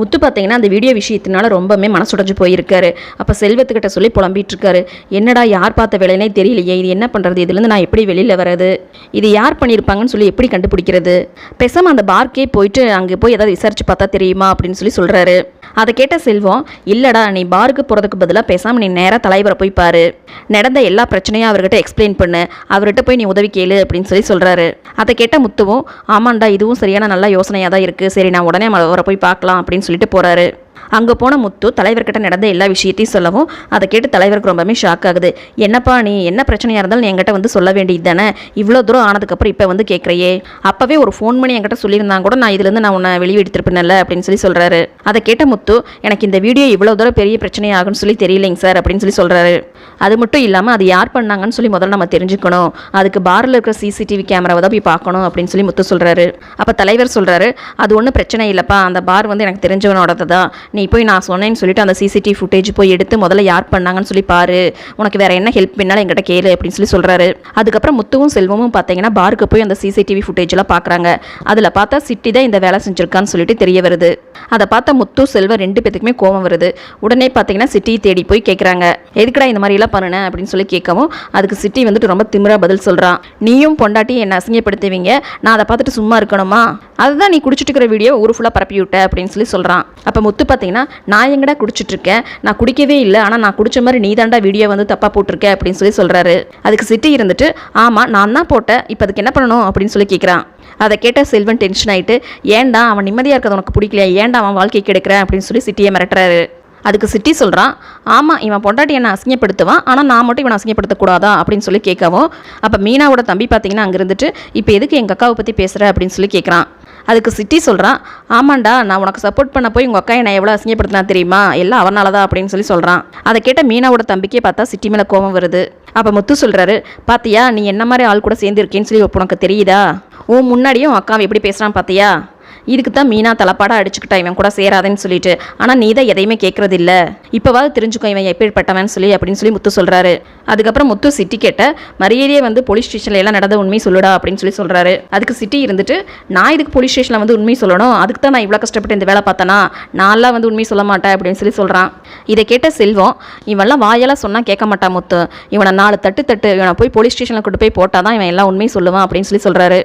முத்து பார்த்தீங்கன்னா அந்த வீடியோ விஷயத்தினால ரொம்பவுமே மனசுடைஞ்சு போயிருக்காரு. அப்போ செல்வத்துக்கிட்ட சொல்லி புலம்பிட்டு இருக்காரு என்னடா யார் பார்த்த வேலைனே தெரியலையே இது என்ன பண்ணுறது இதுலேருந்து நான் எப்படி வெளியில் வர்றது? இது யார் பண்ணியிருப்பாங்கன்னு சொல்லி எப்படி கண்டுபிடிக்கிறது? பேசாம அந்த பார்க்கே போயிட்டு அங்கே போய் ஏதாவது விசாரிச்சு பார்த்தா தெரியுமா அப்படின்னு சொல்லி சொல்கிறாரு அதை கேட்ட செல்வம் இல்லடா நீ பாருக்கு போகிறதுக்கு பதிலாக பேசாமல் நீ நேராக தலைவரை போய் பாரு. நடந்த எல்லா பிரச்சனையும் அவர்கிட்ட எக்ஸ்பிளைன் பண்ணு. அவர்கிட்ட போய் நீ உதவி கேளு அப்படின்னு சொல்லி சொல்கிறாரு அதை கேட்ட முத்துவும் ஆமாண்டா இதுவும் சரியான நல்ல யோசனையாக தான் இருக்குது சரி நான் உடனே அவரை போய் பார்க்கலாம் அப்படின்னு சொல்லிட்டு போகிறாரு அங்கே போன முத்து தலைவர்கிட்ட நடந்த எல்லா விஷயத்தையும் சொல்லவும் அதை கேட்டு தலைவருக்கு ரொம்பவே ஷாக் ஆகுது. என்னப்பா நீ என்ன பிரச்சனையாக இருந்தாலும் என்கிட்ட வந்து சொல்ல வேண்டியது தானே? இவ்வளோ தூரம் ஆனதுக்கப்புறம் இப்போ வந்து கேட்குறையே அப்போவே ஒரு ஃபோன் பண்ணி என்கிட்ட சொல்லியிருந்தாங்க கூட நான் இதுலேருந்து நான் உன்னை வெளியே எடுத்துருப்பேன்ல அப்படின்னு சொல்லி சொல்கிறாரு அதை கேட்ட முத்து எனக்கு இந்த வீடியோ இவ்வளோ தூரம் பெரிய பிரச்சனையாகும்னு சொல்லி தெரியலைங்க சார் அப்படின்னு சொல்லி சொல்கிறாரு அது மட்டும் இல்லாமல் அது யார் பண்ணாங்கன்னு சொல்லி முதல்ல நம்ம தெரிஞ்சுக்கணும். அதுக்கு பாரில் இருக்கிற சிசிடிவி கேமராவை தான் போய் பார்க்கணும் அப்படின்னு சொல்லி முத்து சொல்கிறாரு அப்போ தலைவர் சொல்கிறாரு அது ஒன்றும் பிரச்சனை இல்லைப்பா. அந்த பார் வந்து எனக்கு தெரிஞ்சவனோடது தான். நீ போய் நான் சொன்னேன்னு சொல்லிட்டு அந்த சிசிடிவி ஃபுட்டேஜ் போய் எடுத்து முதல்ல யார் பண்ணாங்கன்னு சொல்லி பாரு. உனக்கு வேறு என்ன ஹெல்ப் வேணாலும் எங்கிட்ட கேளு அப்படின்னு சொல்லி சொல்கிறாரு அதுக்கப்புறம் முத்துவும் செல்வமும் பார்த்தீங்கன்னா பாருக்கு போய் அந்த சிசிடிவி ஃபுட்டேஜ்லாம் பார்க்குறாங்க அதில் பார்த்தா சிட்டி தான் இந்த வேலை செஞ்சுருக்கான்னு சொல்லிட்டு தெரிய வருது. அதை பார்த்தா முத்து செல்வம் ரெண்டு பேத்துக்குமே கோவம் வருது. உடனே பார்த்தீங்கன்னா சிட்டியை தேடி போய் கேட்குறாங்க எதுக்குடா இந்த மாதிரிலாம் பண்ணுனேன் அப்படின்னு சொல்லி கேட்கவும் அதுக்கு சிட்டி வந்துட்டு ரொம்ப திமிரா பதில் சொல்கிறான் நீயும் பொண்டாட்டி என்னை அசிங்கப்படுத்துவீங்க. நான் அதை பார்த்துட்டு சும்மா இருக்கணுமா? அதுதான் நீ குடிச்சிட்டு இருக்கிற வீடியோ ஊர் ஃபுல்லாக பரப்பி விட்ட அப்படின்னு சொல்லி சொல்கிறான் அப்போ முத்து பார்த்தீங்கன்னா நான் எங்கடா குடிச்சிட்டு இருக்கேன்? நான் குடிக்கவே இல்லை. ஆனால் நான் குடிச்ச மாதிரி நீ தாண்டா வீடியோ வந்து தப்பாக போட்டிருக்க அப்படின்னு சொல்லி சொல்கிறாரு அதுக்கு சிட்டி இருந்துட்டு ஆமாம் நான் தான் போட்டேன். இப்போ அதுக்கு என்ன பண்ணணும் அப்படின்னு சொல்லி கேட்குறான் அதை கேட்ட செல்வன் டென்ஷன் ஆகிட்டு ஏன்டா அவன் நிம்மதியாக இருக்கிறது உனக்கு பிடிக்கலையா? ஏன்டா அவன் வாழ்க்கை கெடுக்கிறேன் அப்படின்னு சொல்லி சிட்டியை மிரட்டுறாரு. அதுக்கு சிட்டி சொல்கிறான் ஆமாம் இவன் பொண்டாட்டி என்னை அசிங்கப்படுத்துவான் ஆனால் நான் மட்டும் இவனை அசிங்கப்படுத்தக்கூடாதா? அப்படின்னு சொல்லி கேட்கவும் அப்போ மீனாவோட தம்பி பார்த்தீங்கன்னா அங்கே இருந்துட்டு இப்போ எதுக்கு எங்கள் அக்காவை பற்றி பேசுகிற அப்படின்னு சொல்லி கேட்குறான் அதுக்கு சிட்டி சொல்கிறான் ஆமாண்டா நான் உனக்கு சப்போர்ட் பண்ண போய் உங்கள் அக்கா என்னை எவ்வளோ அசிங்கப்படுத்தினா தெரியுமா? எல்லாம் அவனால தான் அப்படின்னு சொல்லி சொல்கிறான் அதை கேட்ட மீனாவோட தம்பிக்கே பார்த்தா சிட்டி மேலே கோபம் வருது. அப்போ முத்து சொல்கிறாரு பாத்தியா நீ என்ன மாதிரி ஆள் கூட சேர்ந்துருக்கேன்னு சொல்லி உனக்கு தெரியுதா? உன் முன்னாடியும் அக்காவை எப்படி பேசுகிறான் பார்த்தியா இதுக்கு தான் மீனா தலைப்பாடா அடிச்சுக்கிட்டா இவன் கூட சேராதேன்னு சொல்லிட்டு. ஆனால் நீ தான் எதையுமே கேட்கறது இல்லை இப்போவாது தெரிஞ்சுக்கோ இவன் எப்பேற்பட்டவன் சொல்லி அப்படின்னு சொல்லி முத்து சொல்கிறாரு அதுக்கப்புறம் முத்து சிட்டி கேட்ட மரியாதையே வந்து போலீஸ் ஸ்டேஷனில் எல்லாம் நடந்த உண்மை சொல்லுடா அப்படின்னு சொல்லி சொல்கிறாரு அதுக்கு சிட்டி இருந்துட்டு நான் இதுக்கு போலீஸ் ஸ்டேஷனில் வந்து உண்மை சொல்லணும்? அதுக்கு தான் நான் இவ்வளோ கஷ்டப்பட்டு இந்த வேலை பார்த்தேனா? நான்லாம் வந்து உண்மை சொல்ல மாட்டேன் அப்படின்னு சொல்லி சொல்கிறான் இதை கேட்ட செல்வம் இவன்லாம் வாயெல்லாம் சொன்னால் கேட்க மாட்டான் முத்து. இவனை நாலு தட்டு தட்டு இவனை போய் போலீஸ் ஸ்டேஷனில் கொண்டு போய் போட்டால் தான் இவன் எல்லாம் உண்மையை சொல்லுவான் அப்படின்னு சொல்லி சொல்கிறாரு